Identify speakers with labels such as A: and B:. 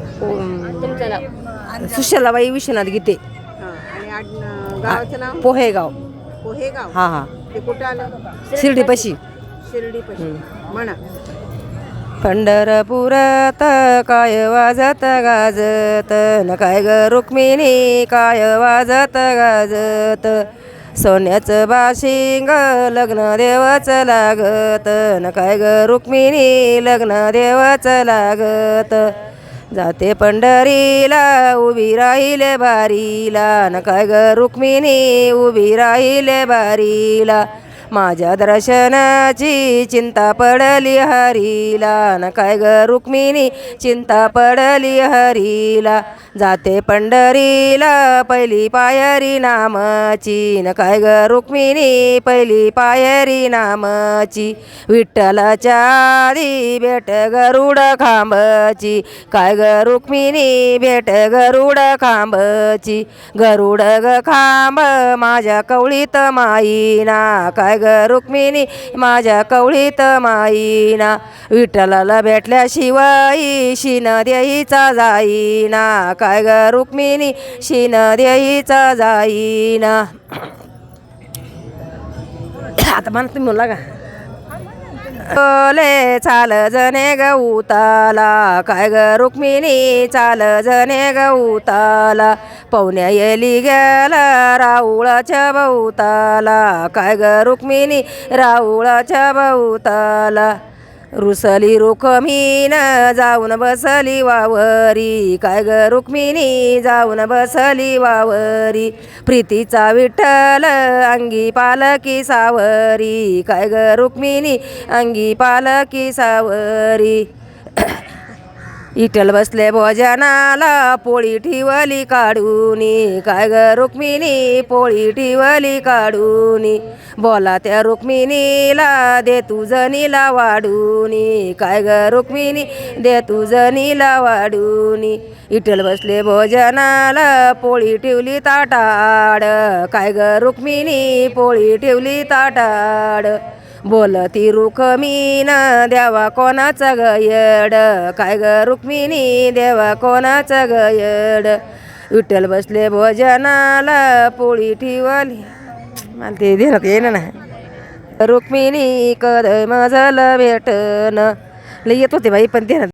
A: तुमचं नाव?
B: सुशलाबाई विश्वनाथ गीते.
C: हां आणि आड- गावाचं नाव?
B: पोहेगाव.
C: पोहेगाव?
B: हा हा.
C: ते कुठं आलं?
B: शिर्डीपाशी.
C: शिर्डी पशी म्हणा.
B: पंढरपुरात काय वाजत गाजत न काय ग रुक्मिणी काय वाजत गाजत? सोन्याचं बाशिंग लग्न देवाचं लागत न काय ग रुक्मिणी लग्न देवाचं लागत? जाते पंढरीला उभी राहिले बारीला. न काय ग रुक्मिणी उभी राहिले बारीला. माझ्या दर्शनाची चिंता पडली हरीला. न काय ग रुक्मिणी चिंता पडली हरीला. जाते पंढरीला पहिली पायरी नामाची. न काय ग रुक्मिणी पहिली पायरी नामाची. विठ्ठलाच्या आधी भेट गरुड खांबची. काय ग रुक्मिणी भेट गरुड खांबची. गरुड ग खांब माझ्या कवळीत माईना. काय ग रुक्मिणी माझ्या कवळीत माईना. विठ्ठलाला भेटल्याशिवाय शिन देईचा जाईना. काय ग रुक्मिणी शिन देईचा जाईना. आता म्हणत तुम्ही का? ओले चाल जने गौताला काय ग रुक्मिणी चाल जने गऊताला पवन्या येली गेला राऊळाच्या भोवताला. काय ग रुक्मिणी राऊळाच्या भोवताला. रुसली रुक्मिण जाऊन बसली वावरी. काय ग रुक्मिणी जाऊन बसली वावरी. प्रीतीचा विठ्ठल अंगी पालकी सावरी. काय ग रुक्मिणी अंगी पालकी सावरी. इटल बसले भोजनाला पोळी ठिवली काढूनी. काय ग रुक्मिणी पोळी ठिवली काढूनी. बोला त्या रुक्मिणीला दे तुझनीला वाढून वाढूनी. काय ग रुक्मिणी दे तुझनीला वाढून वाढूनी. इटल बसले भोजनाला पोळी ठेवली ताटाड. काय ग रुक्मिणी पोळी ठेवली ताटाड. बोलती रुक्मिण देवा कोणाचं गयड काय ग रुक्मिणी देवा कोणाचं गयड विठ्ठल बसले भोजनाला पोळी ठिवली. मला ते देण्यात येणं ना रुक्मिणी कदय मजल भेटन लई येत होते बाई पण देण्यात